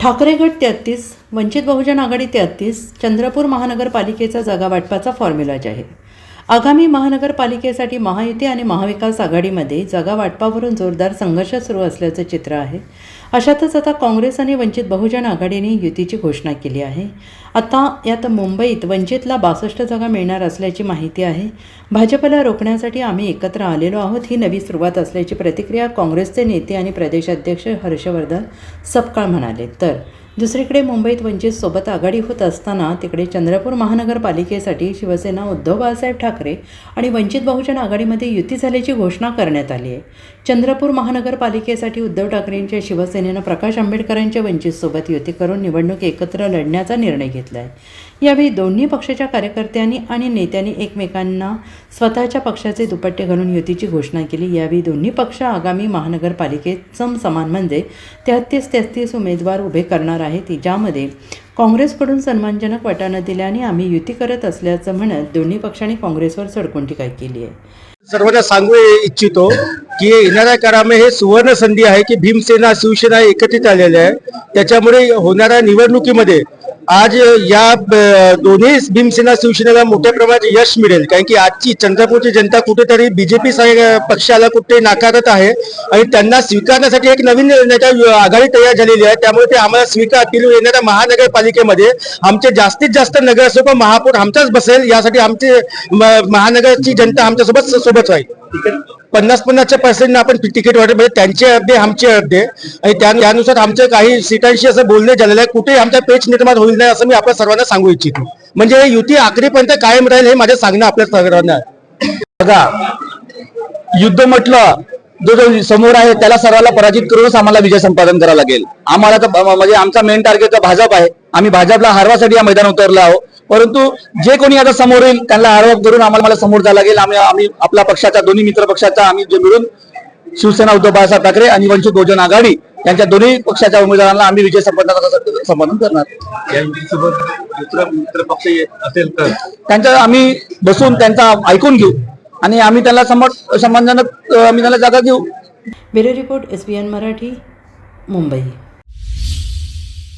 ठाकरे गट तेहत्तीस वंचित बहुजन आघाडी तेहत्तीस चंद्रपूर महानगरपालिकेचा जागा वाटपाचा फॉर्म्युला जाहीर आगामी महानगरपालिकेसाठी महायुती आणि महाविकास आघाडीमध्ये जागा वाटपावरून जोरदार संघर्ष सुरू असल्याचं चित्र आहे. अशातच आता काँग्रेस आणि वंचित बहुजन आघाडीने युतीची घोषणा केली आहे. आता यात मुंबईत वंचितला बासष्ट जागा मिळणार असल्याची माहिती आहे. भाजपला रोखण्यासाठी आम्ही एकत्र आलेलो आहोत ही नवी सुरुवात असल्याची प्रतिक्रिया काँग्रेसचे नेते आणि प्रदेशाध्यक्ष हर्षवर्धन सपकाळ म्हणाले. तर दुसरीकडे मुंबईत वंचित सोबत आघाडी होत असताना तिकडे चंद्रपूर महानगरपालिकेसाठी शिवसेना उद्धव बाळासाहेब ठाकरे आणि वंचित बहुजन आघाडीमध्ये युती झाल्याची घोषणा करण्यात आली आहे. चंद्रपूर महानगरपालिकेसाठी उद्धव ठाकरेंच्या शिवसेनेनं प्रकाश आंबेडकरांच्या वंचितसोबत युती करून निवडणूक एकत्र लढण्याचा निर्णय घेतला आहे यावेळी दोन्ही पक्षाच्या कार्यकर्त्यांनी आणि नेत्यांनी एकमेकांना स्वतःच्या पक्षाचे दुपट्टे घालून युतीची घोषणा केली. यावेळी दोन्ही पक्ष आगामी महानगरपालिकेत समसमान म्हणजे तेहत्तीस तेहत्तीस उमेदवार उभे करणार आहेत. ज्यामध्ये काँग्रेसकडून सन्मानजनक वाटाणं दिल्याने आम्ही युती करत असल्याचं म्हणत दोन्ही पक्षांनी काँग्रेसवर सडकून टीका केली आहे? सर्वांना सांगू इच्छितो की येणाऱ्या काळामध्ये हे सुवर्ण संधी आहे की भीमसेना शिवसेना एकत्रित आलेल्या आहे. त्याच्यामुळे होणाऱ्या निवडणुकीमध्ये आज या ब- दोन्ही भीमसेना शिवसेनेला मोठ्या प्रमाणात यश मिळेल. कारण की आजची चंद्रपूरची जनता कुठेतरी बीजेपी पक्षाला कुठे नाकारत आहे आणि त्यांना स्वीकारण्यासाठी एक नवीन नेता आघाडी तयार झालेली आहे. त्यामुळे ते आम्हाला स्वीकारतील येणाऱ्या महानगरपालिकेमध्ये आमचे जास्तीत जास्त नगरसेवक महापौर आमचाच बसेल. यासाठी आमचे म- महानगरची जनता आमच्यासोबत सोबत राहील. पन्नास पन्नासच्या पर्सेंट आपण तिकीट वाटत म्हणजे त्यांचे अर्धे आमचे अर्धे आणि त्या- त्यानुसार आमचं काही सीटांशी असं बोलणे झालेलं आहे. कुठेही आमचा पेच निर्माण होईल नाही असं मी आपल्या सर्वांना सांगू इच्छितो. म्हणजे युती आखरीपर्यंत कायम राहील हे माझं सांगणं आपल्या सर्वांना आहे. बघा युद्ध म्हटलं जो जो समोर आहे त्याला सर्वांना पराजित करूनच आम्हाला विजय संपादन करावा लागेल. आम्हाला तर म्हणजे आमचा मेन टार्गेट तर भाजप आहे. आम्ही भाजपला हरवासाठी या मैदान उतरलो आहोत. परंतु जे कोणी आता समोर येईल त्यांना हरवा करून आम्हाला मला समोर जावं लागेल. आम्ही आम्ही आपल्या पक्षाच्या दोन्ही मित्र पक्षाचा आम्ही जे मिळून शिवसेना उद्धव बाळासाहेब ठाकरे आणि वंचित बहुजन आघाडी यांच्या दोन्ही पक्षाच्या उमेदवारांना आम्ही विजय संपादनाचा संपादन करणार. यांच्यासोबत दुसरा मित्र पक्ष असेल तर? त्यांच्या आम्ही बसून त्यांचा ऐकून घेऊ आणि आम्ही त्यांना अं, आम्ही त्यांना जागा घेऊ. Bureau report S Marathi Mumbai.